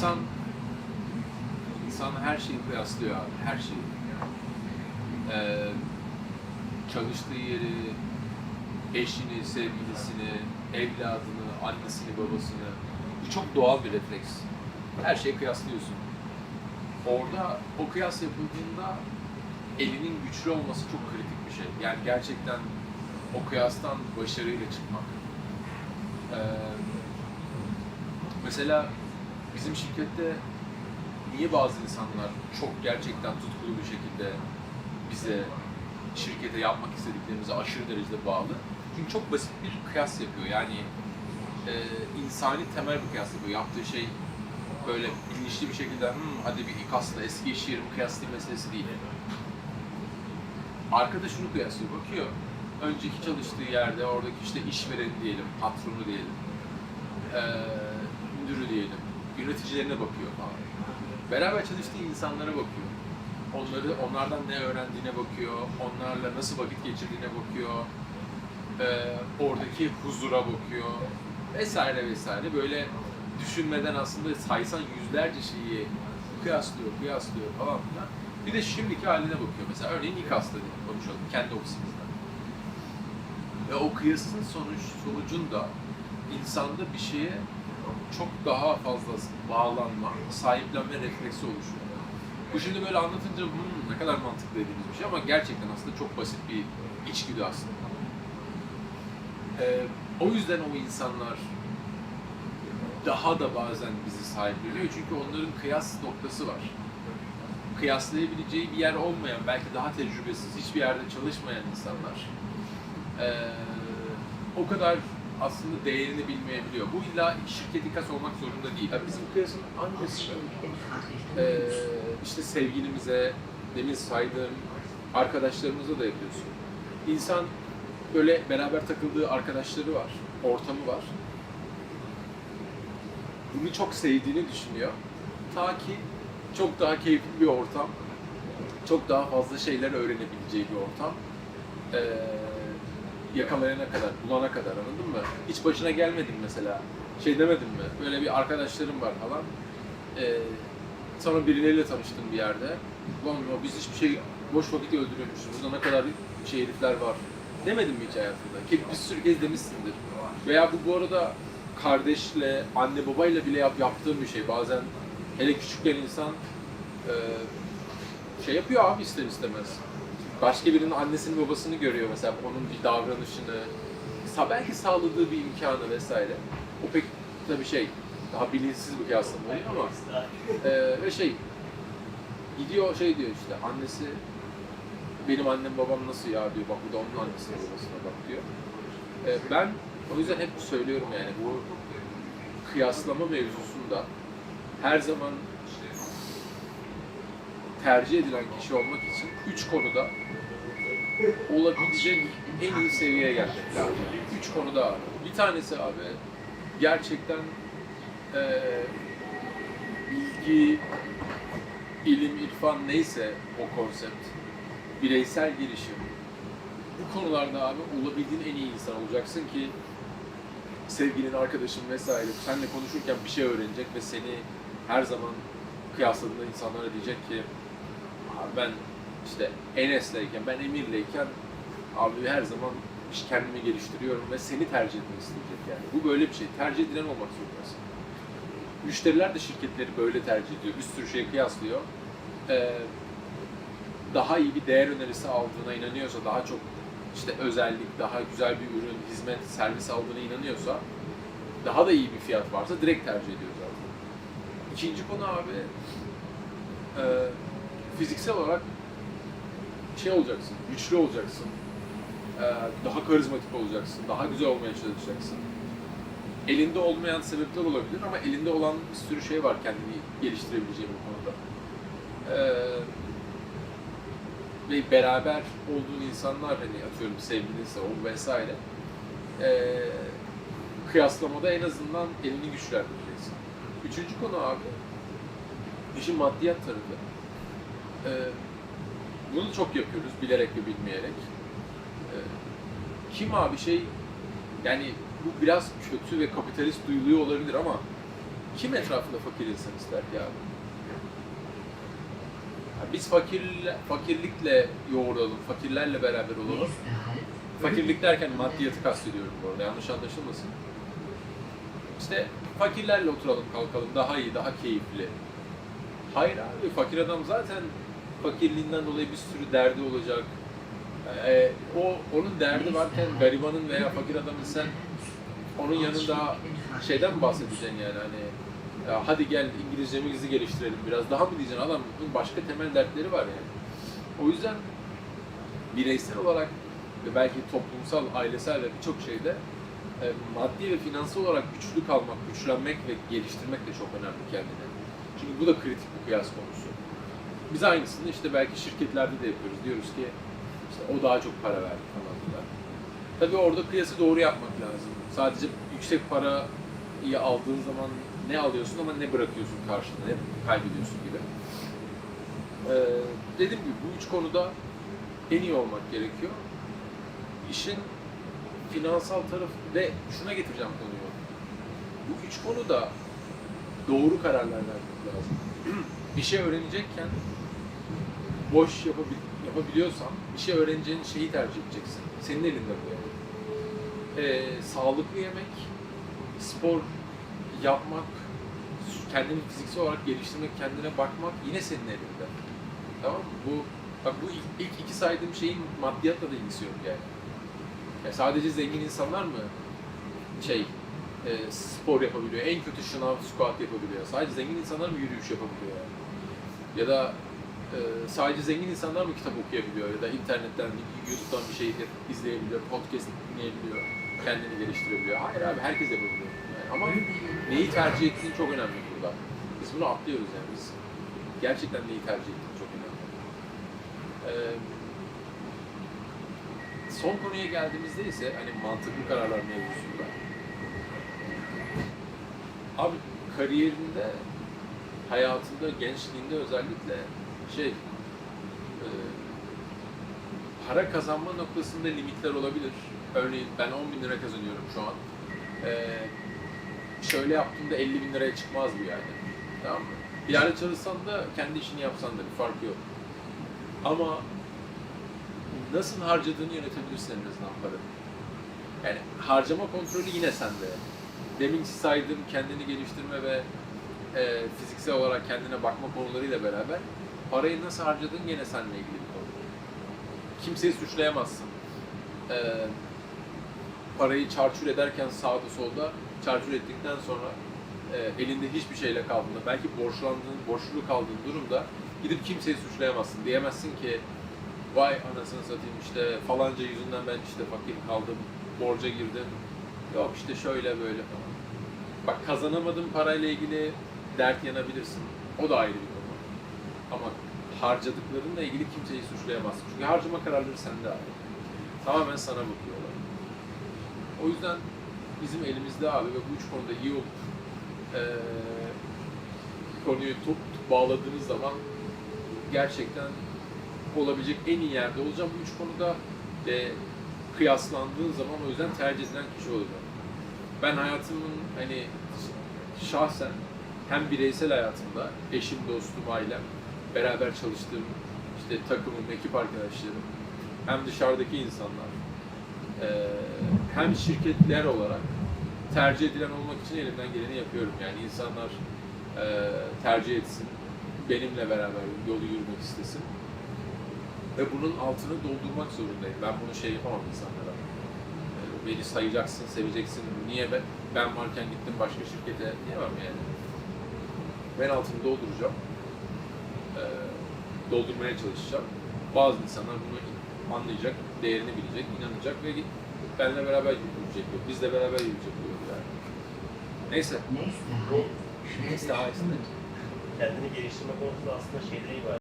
İnsan insan her şeyi kıyaslıyor abi, her şeyi. Ee, çalıştığı yeri, eşini, sevgilisini, evladını, annesini, babasını. Bu çok doğal bir refleks. Her şeyi kıyaslıyorsun. Orada o kıyas yapıldığında elinin güçlü olması çok kritik bir şey. Yani gerçekten o kıyastan başarıyla çıkmak. Ee, mesela bizim şirkette niye bazı insanlar çok gerçekten tutkulu bir şekilde bize şirkete yapmak istediklerimize aşırı derecede bağlı? Çünkü çok basit bir kıyas yapıyor. Yani e, insani temel bir kıyas yapıyor. Yaptığı şey böyle bilinçli bir şekilde hmm, hadi bir İKAS'la eski iş yerimi kıyaslayayım meselesi değil. Arkada şunu kıyaslıyor, bakıyor. Önceki çalıştığı yerde oradaki işte işvereni diyelim, patronu diyelim, eee müdürü diyelim, yöneticilerine bakıyor falan. Beraber çalıştığı insanlara bakıyor. Onları, onlardan ne öğrendiğine bakıyor, onlarla nasıl vakit geçirdiğine bakıyor, eee, oradaki huzura bakıyor vesaire vesaire. Böyle düşünmeden aslında saysan yüzlerce şeyi kıyaslıyor, kıyaslıyor falan filan. Bir de şimdiki haline bakıyor. Mesela örneğin İKAS'ta konuşalım, kendi ofisimizde. Ve o kıyasın sonuç, sonucunda insanda bir şeye çok daha fazla bağlanma, sahiplenme refleksi oluşuyor. Bu şimdi böyle anlatınca hmm, ne kadar mantıklı dediğimiz bir şey ama gerçekten aslında çok basit bir içgüdü aslında. Ee, o yüzden o insanlar daha da bazen bizi sahipleniyor çünkü onların kıyas noktası var. Kıyaslayabileceği bir yer olmayan, belki daha tecrübesiz, hiçbir yerde çalışmayan insanlar ee, o kadar aslında değerini bilmeyebiliyor. Bu illa şirket İKAS olmak zorunda değil. Yani bizim kıyasın annesi ee, işte sevgilimize, demin saydığım arkadaşlarımıza da yapıyorsun. İnsan böyle beraber takıldığı arkadaşları var, ortamı var. Bunu çok sevdiğini düşünüyor. Ta ki çok daha keyifli bir ortam, çok daha fazla şeyler öğrenebileceği bir ortam. Ee, yakalayana kadar, bulana kadar anladın mı? Hiç başına gelmedin mesela. Şey demedin mi? Böyle bir arkadaşlarım var falan. Ee, sonra birileriyle tanıştın bir yerde. Ulan biz hiçbir şey boş vakit öldürüyormuşuz. Burada ne kadar şey herifler var. Demedin mi hiç hayatında? Ki bir sürü kez demişsindir. Veya bu bu arada kardeşle, anne babayla bile yap, yaptığım bir şey. Bazen hele küçükken insan e, şey yapıyor abi ister istemez. Başka birinin annesini babasını görüyor mesela onun bir davranışını, belki sağladığı bir imkanı vesaire. O pek tabii şey, daha bilinçsiz bir kıyaslama ama e, ve şey gidiyor şey diyor işte annesi benim annem babam nasıl ya diyor bak bu da onun annesine babasına bak diyor. E, ben o yüzden hep söylüyorum yani bu kıyaslama mevzusunda her zaman tercih edilen kişi olmak için üç konuda olabilecek en iyi seviyeye gelmek lazım. Üç konuda. Bir tanesi abi gerçekten eee bilgi, ilim, irfan neyse o konsept, bireysel gelişim. Bu konularda abi olabildiğin en iyi insan olacaksın ki sevgilin, arkadaşın vesaire seninle konuşurken bir şey öğrenecek ve seni her zaman kıyasladığında insanlara diyecek ki ben işte Enes'leyken, ben Emir'leyken abi her zaman işte kendimi geliştiriyorum ve seni tercih etmek isteyecek yani. Bu böyle bir şey. Tercih edilen olmak zorundasın. Müşteriler de şirketleri böyle tercih ediyor. Bir sürü şey kıyaslıyor. Ee, daha iyi bir değer önerisi aldığına inanıyorsa, daha çok işte özellik, daha güzel bir ürün, hizmet, servis aldığına inanıyorsa, daha da iyi bir fiyat varsa direkt tercih ediyor zaten. İkinci konu abi, e, fiziksel olarak şey olacaksın, güçlü olacaksın, e, daha karizmatik olacaksın, daha güzel olmaya çalışacaksın. Elinde olmayan sebepler olabilir ama elinde olan bir sürü şey var kendini geliştirebileceğin bu konuda. E, ve beraber olduğun insanlar hani atıyorum sevgilinse o vesaire e, kıyaslamada en azından elini güçlendireceksin. Üçüncü konu abi işin maddiyat tarafı. E, bunu çok yapıyoruz bilerek ve bilmeyerek. E, kim abi şey yani bu biraz kötü ve kapitalist duyuluyor olabilir ama kim etrafında fakir insan ister ki abi? Ya biz fakirle, fakirlikle yoğuralım, fakirlerle beraber olalım. Fakirlik derken maddiyatı kastediyorum bu arada, yanlış anlaşılmasın. İşte fakirlerle oturalım kalkalım, daha iyi, daha keyifli. Hayır abi, fakir adam zaten fakirliğinden dolayı bir sürü derdi olacak. Ee, o onun derdi varken garibanın veya fakir adamın sen onun yanında şeyden mi bahsedeceksin yani hani ya hadi gel İngilizcemizi geliştirelim biraz daha mı diyeceksin adamın başka temel dertleri var yani. O yüzden bireysel olarak ve belki toplumsal, ailesel ve birçok şeyde e, maddi ve finansal olarak güçlü kalmak, güçlenmek ve geliştirmek de çok önemli kendine. Çünkü bu da kritik bir kıyas konusu. Biz aynısını işte belki şirketlerde de yapıyoruz. Diyoruz ki işte o daha çok para verdi falan filan. Tabii orada kıyası doğru yapmak lazım. Sadece yüksek parayı aldığın zaman ne alıyorsun ama ne bırakıyorsun karşılığında, ne kaybediyorsun gibi. Ee, dediğim gibi bu üç konuda en iyi olmak gerekiyor. İşin finansal tarafı ve şuna getireceğim konuyu. Bu üç konuda doğru kararlar vermek lazım. bir şey öğrenecekken boş yapabil- yapabiliyorsan bir şey öğreneceğin şeyi tercih edeceksin. Senin elinde bu yani. Ee, sağlıklı yemek, spor yapmak, kendini fiziksel olarak geliştirmek, kendine bakmak yine senin elinde. Tamam mı? Bu bak bu ilk, ilk iki saydığım şeyin maddiyatla da ilgisi yok yani. Ya sadece zengin insanlar mı şey e, spor yapabiliyor? En kötü şınav, squat yapabiliyor. Sadece zengin insanlar mı yürüyüş yapabiliyor yani? Ya da e, sadece zengin insanlar mı kitap okuyabiliyor ya da internetten, YouTube'dan bir şey izleyebiliyor, podcast dinleyebiliyor, kendini geliştirebiliyor. Hayır abi herkes yapabiliyor. Yani ama neyi tercih ettiğin çok önemli burada. Biz bunu atlıyoruz yani biz gerçekten neyi tercih ettiğin çok önemli. Ee, son konuya geldiğimizde ise hani mantıklı kararlar mevzusunda. Abi kariyerinde, hayatında, gençliğinde özellikle şey e, para kazanma noktasında limitler olabilir. Örneğin ben 10 bin lira kazanıyorum şu an. E, şöyle yaptığımda 50 bin liraya çıkmaz bu yani. Tamam mı? Bir yerde çalışsan da kendi işini yapsan da bir farkı yok. Ama nasıl harcadığını yönetebilirsin en azından paranı. Yani harcama kontrolü yine sende. Demin saydığım kendini geliştirme ve e, fiziksel olarak kendine bakma konularıyla beraber parayı nasıl harcadığın yine seninle ilgili bir konu. Kimseyi suçlayamazsın. E, parayı çarçur ederken sağda solda çarçur ettikten sonra e, elinde hiçbir şeyle kaldığında, belki borçlandığın, borçlu kaldığın durumda gidip kimseyi suçlayamazsın. Diyemezsin ki vay anasını satayım işte falanca yüzünden ben işte fakir kaldım, borca girdim. Yok işte şöyle böyle falan. Bak kazanamadığın parayla ilgili dert yanabilirsin. O da ayrı bir konu. Ama harcadıklarınla ilgili kimseyi suçlayamazsın. Çünkü harcama kararları sende abi. Tamamen sana bakıyorlar. O yüzden bizim elimizde abi ve bu üç konuda iyi olup eee konuyu top, bağladığınız zaman gerçekten olabilecek en iyi yerde olacağım bu üç konuda ve kıyaslandığın zaman o yüzden tercih edilen kişi olacağım. Ben hayatımın hani şahsen hem bireysel hayatımda eşim, dostum, ailem, beraber çalıştığım işte takımım, ekip arkadaşlarım, hem dışarıdaki insanlar, hem şirketler olarak tercih edilen olmak için elimden geleni yapıyorum. Yani insanlar tercih etsin, benimle beraber yolu yürümek istesin. Ve bunun altını doldurmak zorundayım. Ben bunu şey yapamam insanlara. Ee, Beni sayacaksın, seveceksin. Niye ben, ben varken gittim başka şirkete diyemem yani. Ben altını dolduracağım. Ee, doldurmaya çalışacağım. Bazı insanlar bunu anlayacak, değerini bilecek, inanacak ve benimle beraber yürüyecek yol. Bizle beraber yürüyecek yol yani. Neyse. Neyse aslında kendini geliştirme konusunda aslında şeyde iyi var.